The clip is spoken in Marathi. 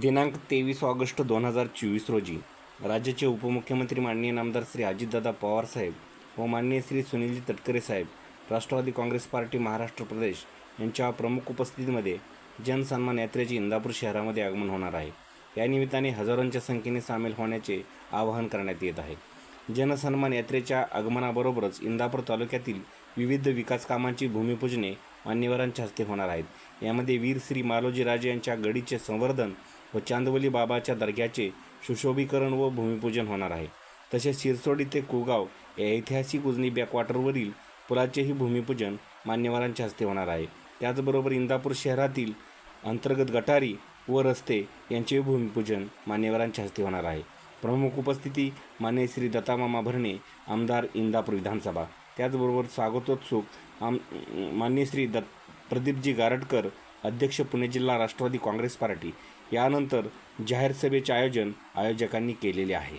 दिनांक तेवीस ऑगस्ट दोन हजार चोवीस रोजी राज्याचे उपमुख्यमंत्री माननीय नामदार श्री अजितदादा पवारसाहेब व माननीय श्री सुनीलजी तटकरे साहेब राष्ट्रवादी काँग्रेस पार्टी महाराष्ट्र प्रदेश यांच्या प्रमुख उपस्थितीमध्ये जनसन्मान यात्रेचे इंदापूर शहरामध्ये आगमन होणार आहे. या निमित्ताने हजारोंच्या संख्येने सामील होण्याचे आवाहन करण्यात येत आहे. जनसन्मान यात्रेच्या आगमनाबरोबरच इंदापूर तालुक्यातील विविध विकास कामांची भूमिपूजने मान्यवरांच्या हस्ते होणार आहेत. यामध्ये वीर श्री मालोजी राजे यांच्या गडीचे संवर्धन व चांदवली बाबाच्या दर्ग्याचे सुशोभीकरण व भूमिपूजन होणार आहे. तसेच शिरसोडी ते कुगाव या ऐतिहासिक उजनी बॅकवॉटरवरील पुलाचेही भूमिपूजन मान्यवरांच्या हस्ते होणार आहे. त्याचबरोबर इंदापूर शहरातील अंतर्गत गटारी व रस्ते यांचे भूमिपूजन मान्यवरांच्या हस्ते होणार आहे. प्रमुख उपस्थिती मान्य श्री दत्तामामा भरणे आमदार इंदापूर विधानसभा. त्याचबरोबर स्वागतोत्सुक आम मान्य श्री दत्त प्रदीपजी गारटकर अध्यक्ष पुणे जिल्हा राष्ट्रवादी काँग्रेस पार्टी. यानंतर जाहीर सभेचे आयोजन आयोजकांनी केलेले आहे.